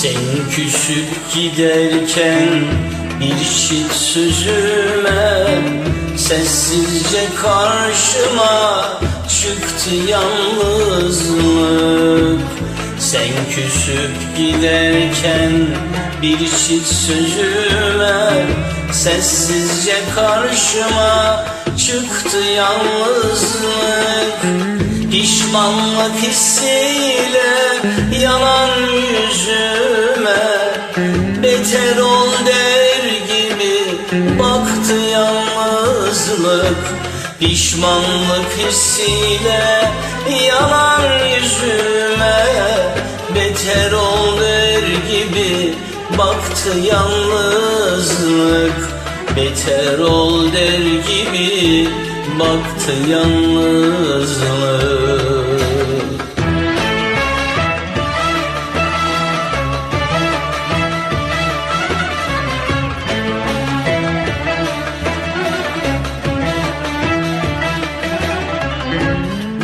Sen küsüp giderken bir şit sözüme Sessizce karşıma çıktı yalnızlık. Sen küsüp giderken bir şit sözüme Sessizce karşıma çıktı yalnızlık Pişmanlık hissiyle yalan yüzüme Beter ol der gibi baktı yalnızlık. Pişmanlık hissiyle yalan yüzüme Beter ol der gibi baktı yalnızlık. Beter ol der gibi baktı yalnızlık.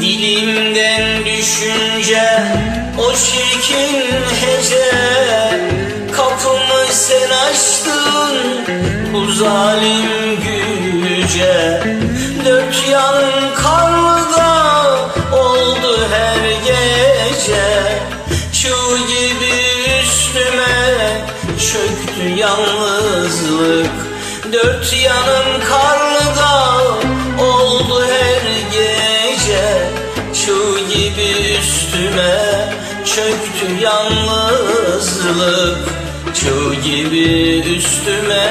Dilimden düşünce o çirkin hece Kapımı sen açtın bu zalim güce Dört yanım karnıda oldu her gece. Çığ gibi üstüme çöktü yalnızlık. Dört yanım karnıda oldu her gece. Çığ gibi üstüme çöktü yalnızlık. Çığ gibi üstüme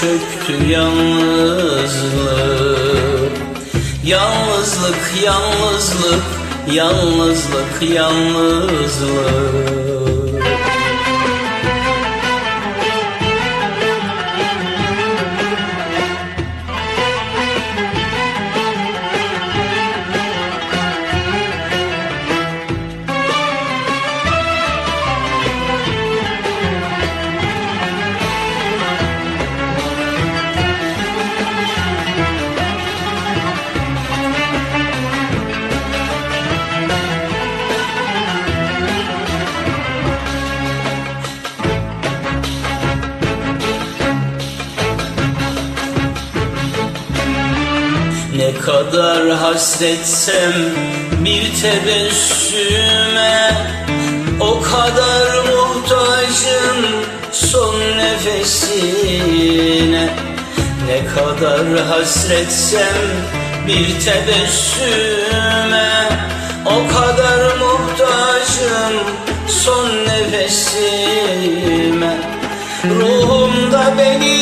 çöktü yalnızlık Yalnızlık, yalnızlık, yalnızlık, yalnızlık kadar hasretsem bir tebessüme O kadar muhtacım son nefesine. Ne kadar hasretsem bir tebessüme O kadar muhtacım son nefesime Ruhumda beliren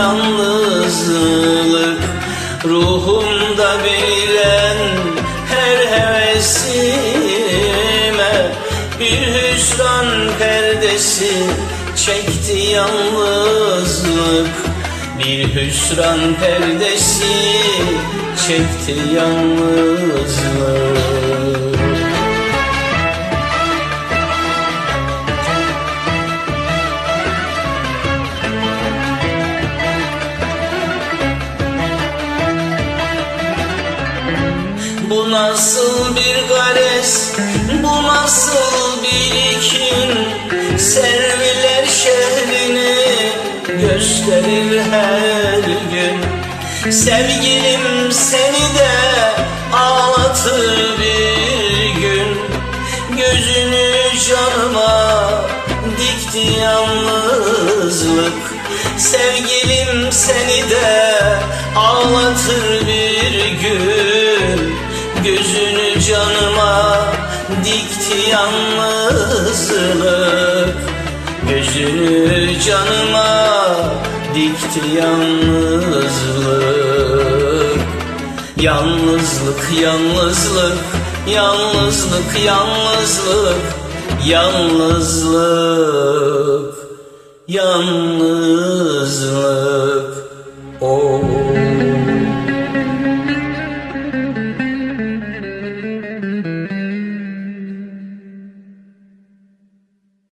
yalnızlık Ruhumda beliren her hevesime Bir hüsran perdesi çekti yalnızlık. Bir hüsran perdesi çekti yalnızlık nasıl bir gares, bu nasıl bir kin Serviler şehrini gösterir her gün. Sevgilim seni de ağlatır bir gün. Gözünü canıma dikti yalnızlık. Sevgilim seni de ağlatır bir gün Gözünü canıma dikti yalnızlık Gözünü canıma dikti yalnızlık Yalnızlık, yalnızlık, yalnızlık, yalnızlık, yalnızlık, yalnızlık, oh.